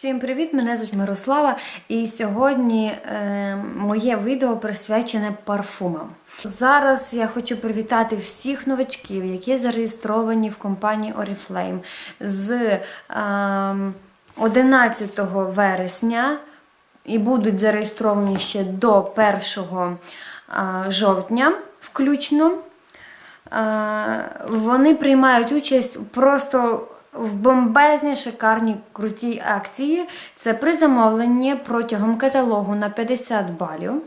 Всім привіт! Мене звуть Мирослава, і сьогодні е, моє відео присвячене парфумам. Зараз я хочу привітати всіх новачків, які зареєстровані в компанії Oriflame з е, 11 вересня і будуть зареєстровані ще до 1 е, жовтня включно. Е, Вони приймають участь просто в бомбезній шикарній крутій акції. Це при замовленні протягом каталогу на 50 балів.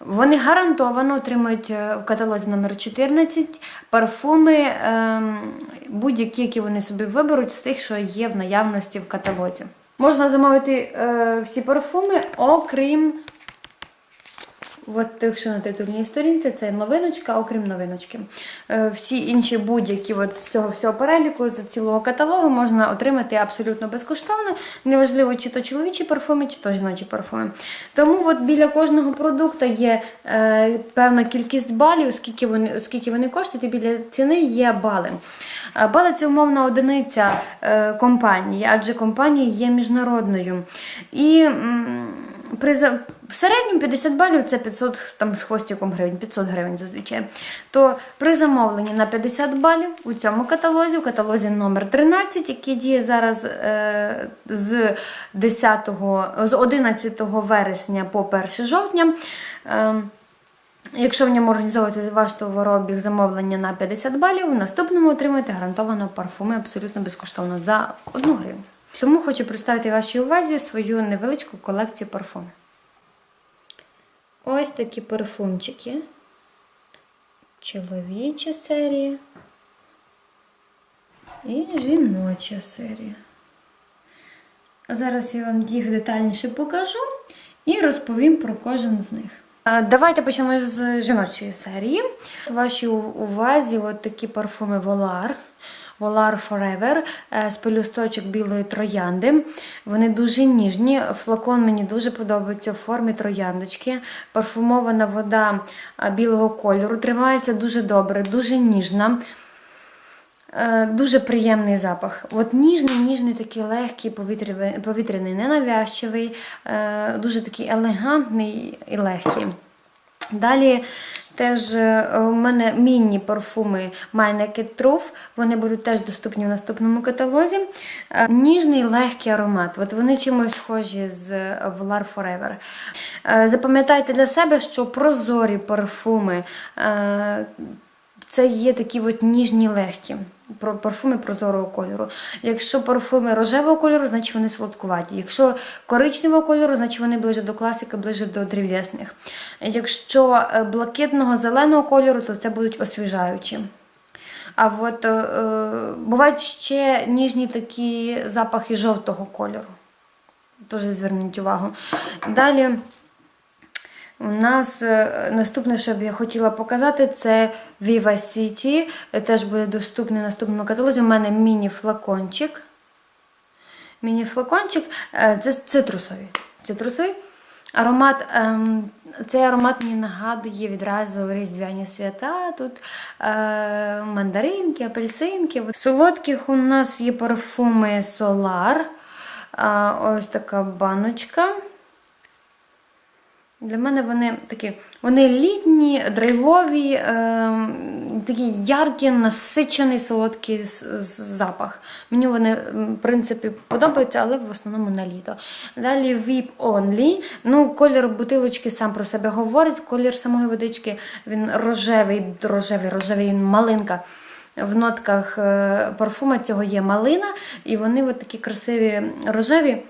Вони гарантовано отримують е, в каталозі номер 14 парфуми, ем, будь-які, які вони собі виберуть з тих, що є в наявності в каталозі. Можна замовити е, всі парфуми, окрім От що на титульній сторінці, це новиночка, окрім новиночки. Е, Всі інші будь-які з цього всього переліку, з цілого каталогу можна отримати абсолютно безкоштовно. Неважливо, чи то чоловічі парфуми, чи то жіночі парфуми. Тому от біля кожного продукту є е, певна кількість балів, скільки вони, скільки вони коштують, і біля ціни є бали. Е, Бали це умовна одиниця компанії, адже компанія є міжнародною. І при в середньому 50 балів це 500 там, з хвостиком гривень, 500 гривень зазвичай. То при замовленні на 50 балів у цьому каталозі, в каталозі номер 13, який діє зараз е, з 10, з 11 вересня по 1 жовтня. Е, Якщо в ньому організовувати ваш товарообіг замовлення на 50 балів, в наступному отримаєте гарантовано парфуми абсолютно безкоштовно за 1 гривню. Тому хочу представити вашій увазі свою невеличку колекцію парфумів. Ось такі парфумчики. Чоловіча серія і жіноча серія. Зараз я вам їх детальніше покажу і розповім про кожен з них. Давайте почнемо з жіночої серії. Вашій увазі от такі парфуми Volar. Volar Forever е, з пелюсточок білої троянди. Вони дуже ніжні. Флакон мені дуже подобається в формі трояндочки. Парфумована вода е, білого кольору. Тримається дуже добре, дуже ніжна. Е, Дуже приємний запах. От ніжний, ніжний, такий легкий, повітряний, повітряний ненавязчивий, е, дуже такий елегантний і легкий. Далі теж е, у мене міні-парфуми My Naked Truth, вони будуть теж доступні в наступному каталозі. Е, Ніжний легкий аромат. От вони чимось схожі з Volar Forever. Е, Запам'ятайте для себе, що прозорі парфуми. це є такі от ніжні легкі парфуми прозорого кольору. Якщо парфуми рожевого кольору, значить вони солодкуваті. Якщо коричневого кольору, значить вони ближе до класики, ближе до древесних. Якщо е, блакитного зеленого кольору, то це будуть освіжаючі. А от е, е, бувають ще ніжні такі запахи жовтого кольору. Теж зверніть увагу. Далі. У нас е, наступне, що б я хотіла показати, це Viva City. Е, Теж буде доступний наступному каталозі. У мене міні-флакончик. Міні-флакончик е, це цитрусовий. цитрусовий. Аромат, ем, цей аромат мені нагадує відразу різдвяні свята. Тут мандаринки, апельсинки. Солодких у нас є парфуми Solar. Ось така баночка. Для мене вони такі, вони літні, драйвові, е, такі яркі, насичений, солодкий запах. Мені вони, в принципі, подобаються, але в основному на літо. Далі VIP Only. Ну, колір бутилочки сам про себе говорить. Колір самої водички він рожевий, рожевий, рожевий, він малинка. В нотках е, парфума цього є малина, і вони от такі красиві рожеві.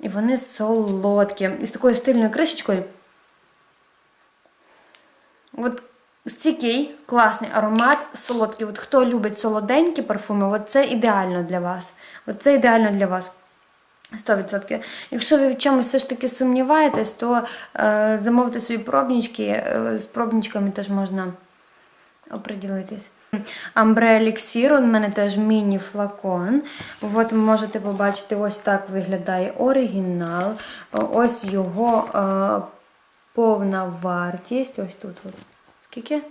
І вони солодкі. І з такою стильною кришечкою. От стійкий, класний аромат, солодкий. От хто любить солоденькі парфуми, от це ідеально для вас. От це ідеально для вас. 100%. Якщо ви в чомусь все ж таки сумніваєтесь, то е, замовте собі пробнички. Е, з пробничками теж можна оприділитись. Амбре еліксір, у мене теж міні-флакон. От ви можете побачити, ось так виглядає оригінал. Ось його е, повна вартість. Ось тут. От. Скільки?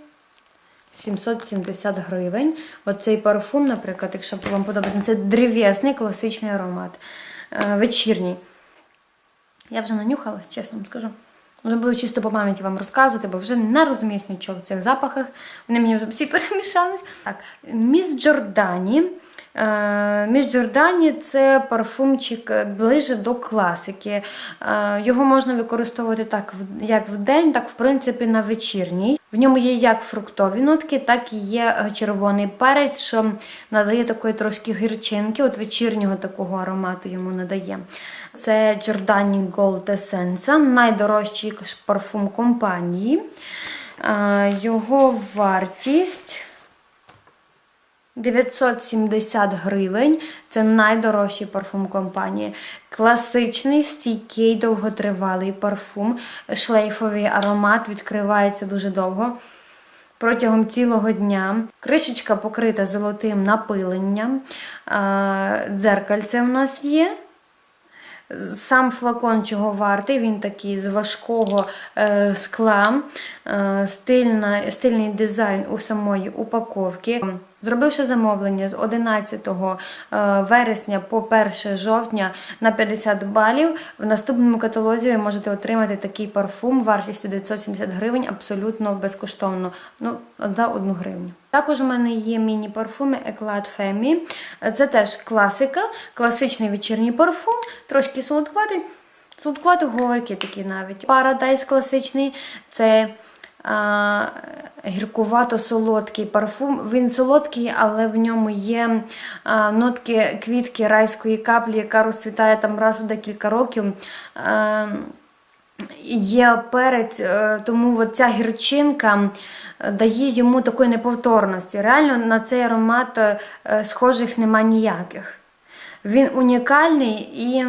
770 гривень. Оцей парфум, наприклад, якщо вам подобається, це древесний класичний аромат. е, вечірній. Я вже нанюхалась, чесно вам скажу. Вже буду чисто по пам'яті вам розказувати, бо вже не розумію нічого в цих запахах. Вони мені вже всі перемішались. Так, Міс Джордані. Е, Міс Джордані це парфумчик ближе до класики. Е, Його можна використовувати так як в день, так в принципі на вечірній. В ньому є як фруктові нотки, так і є е, червоний перець, що надає такої трошки гірчинки, от вечірнього такого аромату йому надає. Це Giordani Gold Essence, найдорожчий парфум компанії. Е, Його вартість 970 гривень. Це найдорожчий парфум компанії. Класичний, стійкий, довготривалий парфум. Шлейфовий аромат відкривається дуже довго. Протягом цілого дня кришечка покрита золотим напиленням. Дзеркальце в нас є. Сам флакон чого вартий, він такий з важкого е, скла, е, стильна, стильний дизайн у самої упаковки. Зробивши замовлення з 11 е, вересня по 1 жовтня на 50 балів, в наступному каталозі ви можете отримати такий парфум вартістю 970 гривень абсолютно безкоштовно. Ну, за 1 гривню. Також у мене є міні-парфуми Eclat Femme. Це теж класика, класичний вечірній парфум, трошки солодкуватий. Солодкувато горький такий навіть. Paradise класичний це гіркувато-солодкий парфум. Він солодкий, але в ньому є нотки квітки райської каплі, яка розцвітає там раз у декілька років. Є перець, е, тому ця гірчинка е, дає йому такої неповторності. Реально на цей аромат е, схожих нема ніяких. Він унікальний і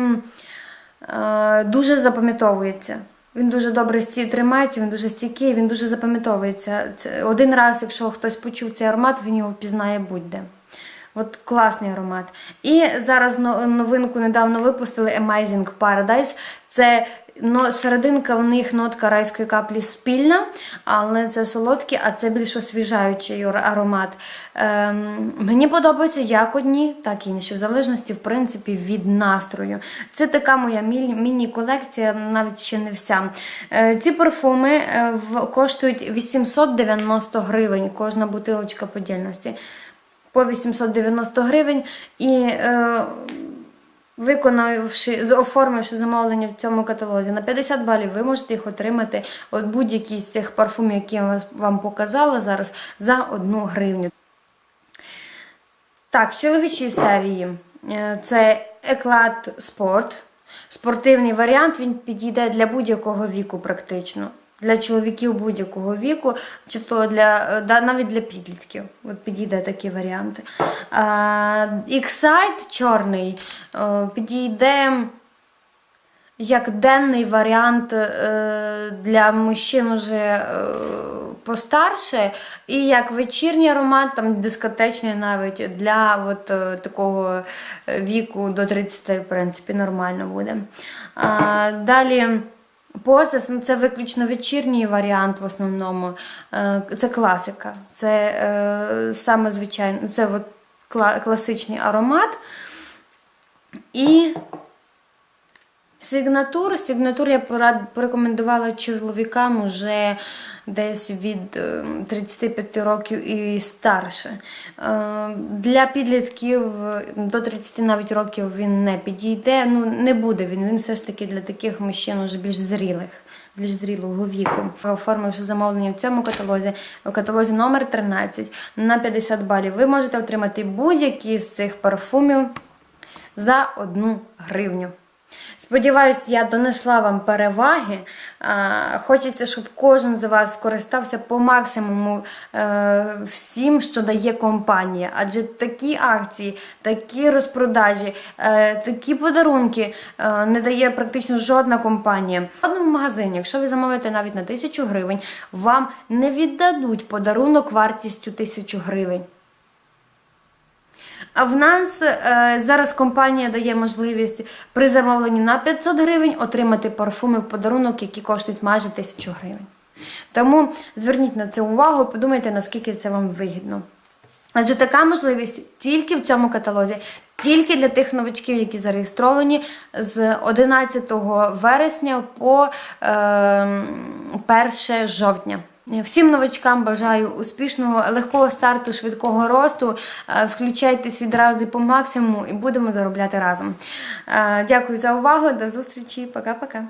дуже запам'ятовується. Він дуже добре тримається, він дуже стійкий, він дуже запам'ятовується. Один раз, якщо хтось почув цей аромат, він його впізнає будь-де. От класний аромат. І зараз новинку недавно випустили Amazing Paradise. Це но, серединка в них нотка райської каплі спільна, але це солодкий, а це більш освіжаючий аромат. Ем, мені подобаються як одні, так і інші, в залежності, в принципі, від настрою. Це така моя мі- міні-колекція, навіть ще не вся. Е, ці парфуми е, коштують 890 гривень, кожна бутилочка по дільності по 890 гривень і е, виконавши, оформивши замовлення в цьому каталозі на 50 балів, ви можете їх отримати от будь-які з цих парфумів, які я вам показала зараз, за 1 гривню. Так, з чоловічої серії е, це Еклад Спорт. Спортивний варіант він підійде для будь-якого віку, практично. Для чоловіків будь-якого віку, чи то для е, да, навіть для підлітків. От підійде такі варіанти. Іксайт чорний е, підійде як денний варіант е, для мужчин уже е, постарше, і як вечірній аромат, там дискотечний навіть для от, такого віку до 30, в принципі, нормально буде. Далі. Посес, ну це виключно вечірній варіант в основному. Е, Це класика. Це е, саме звичайно, це от класичний аромат. І Сигнатур. Сигнатур я порекомендувала чоловікам уже десь від е, 35 років і старше. Е, Для підлітків е, до 30 навіть років він не підійде. Ну, не буде він. Він все ж таки для таких мужчин уже більш зрілих. Більш зрілого віку. Оформивши замовлення в цьому каталозі, у каталозі номер 13 на 50 балів, ви можете отримати будь-які з цих парфумів за одну гривню. Сподіваюсь, я донесла вам переваги. Хочеться, щоб кожен з вас скористався по максимуму е, всім, що дає компанія. Адже такі акції, такі розпродажі, е, такі подарунки е, не дає практично жодна компанія. В одному магазині, якщо ви замовите навіть на 1000 гривень, вам не віддадуть подарунок вартістю 1000 гривень. А в нас е, зараз компанія дає можливість при замовленні на 500 гривень отримати парфуми в подарунок, які коштують майже 1000 гривень. Тому зверніть на це увагу подумайте, наскільки це вам вигідно. Адже така можливість тільки в цьому каталозі, Тільки для тих новачків, які зареєстровані з 11 вересня по е, 1 жовтня. Всім новачкам бажаю успішного, легкого старту, швидкого росту. Е, Включайтесь відразу по максимуму і будемо заробляти разом. Е, Дякую за увагу. До зустрічі. Пока-пока.